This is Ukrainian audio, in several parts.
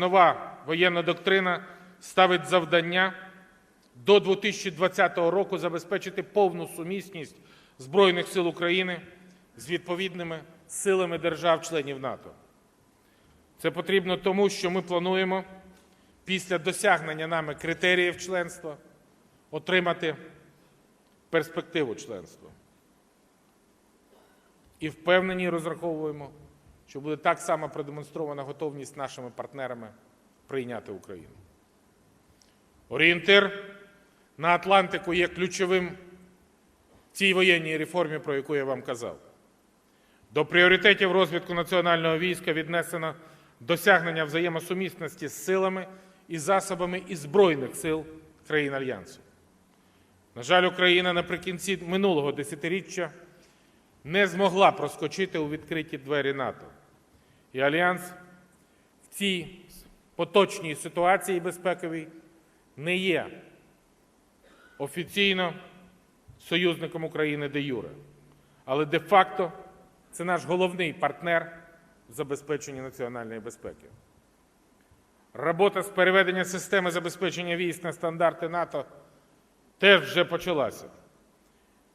Нова воєнна доктрина ставить завдання до 2020 року забезпечити повну сумісність Збройних сил України з відповідними силами держав-членів НАТО. Це потрібно тому, що ми плануємо після досягнення нами критеріїв членства отримати перспективу членства. І впевнені розраховуємо, що буде так само продемонстрована готовність нашими партнерами прийняти Україну. Орієнтир на Атлантику є ключовим в цій воєнній реформі, про яку я вам казав. До пріоритетів розвитку національного війська віднесено досягнення взаємосумісності з силами і засобами і Збройних сил країн Альянсу. На жаль, Україна наприкінці минулого десятиріччя не змогла проскочити у відкриті двері НАТО. І Альянс в цій поточній ситуації безпековій не є офіційно союзником України де Юре, але де-факто це наш головний партнер в забезпеченні національної безпеки. Робота з переведення системи забезпечення військ на стандарти НАТО теж вже почалася.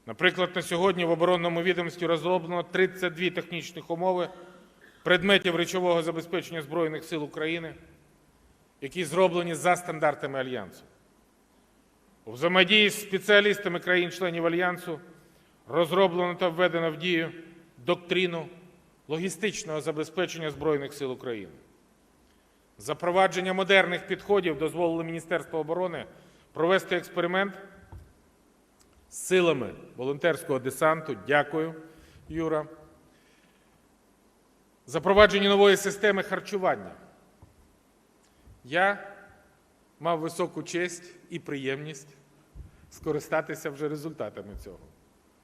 Наприклад, на сьогодні в оборонному відомстві розроблено 32 технічних умови предметів речового забезпечення Збройних сил України, які зроблені за стандартами Альянсу. У взаємодії з спеціалістами країн-членів Альянсу розроблено та введено в дію доктрину логістичного забезпечення Збройних сил України. Запровадження модерних підходів дозволило Міністерству оборони провести експеримент з силами волонтерського десанту. Дякую, Юра. Запровадження нової системи харчування. Я мав високу честь і приємність скористатися вже результатами цього.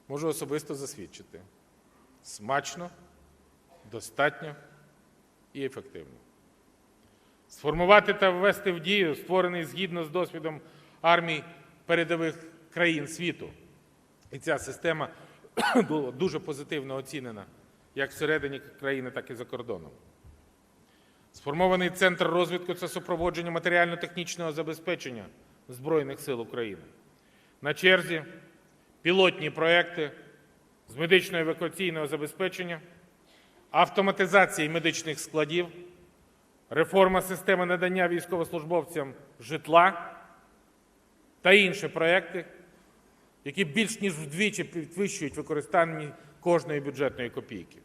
Можу особисто засвідчити. Смачно, достатньо і ефективно. Сформувати та ввести в дію створений згідно з досвідом армій передових країн світу. І ця система дуже позитивно оцінена як всередині країни, так і за кордоном. Сформований центр розвитку та супроводження матеріально-технічного забезпечення Збройних сил України. На черзі пілотні проекти з медично-евакуаційного забезпечення, автоматизації медичних складів, реформа системи надання військовослужбовцям житла та інші проекти, які більш ніж вдвічі підвищують використання кожної бюджетної копійки.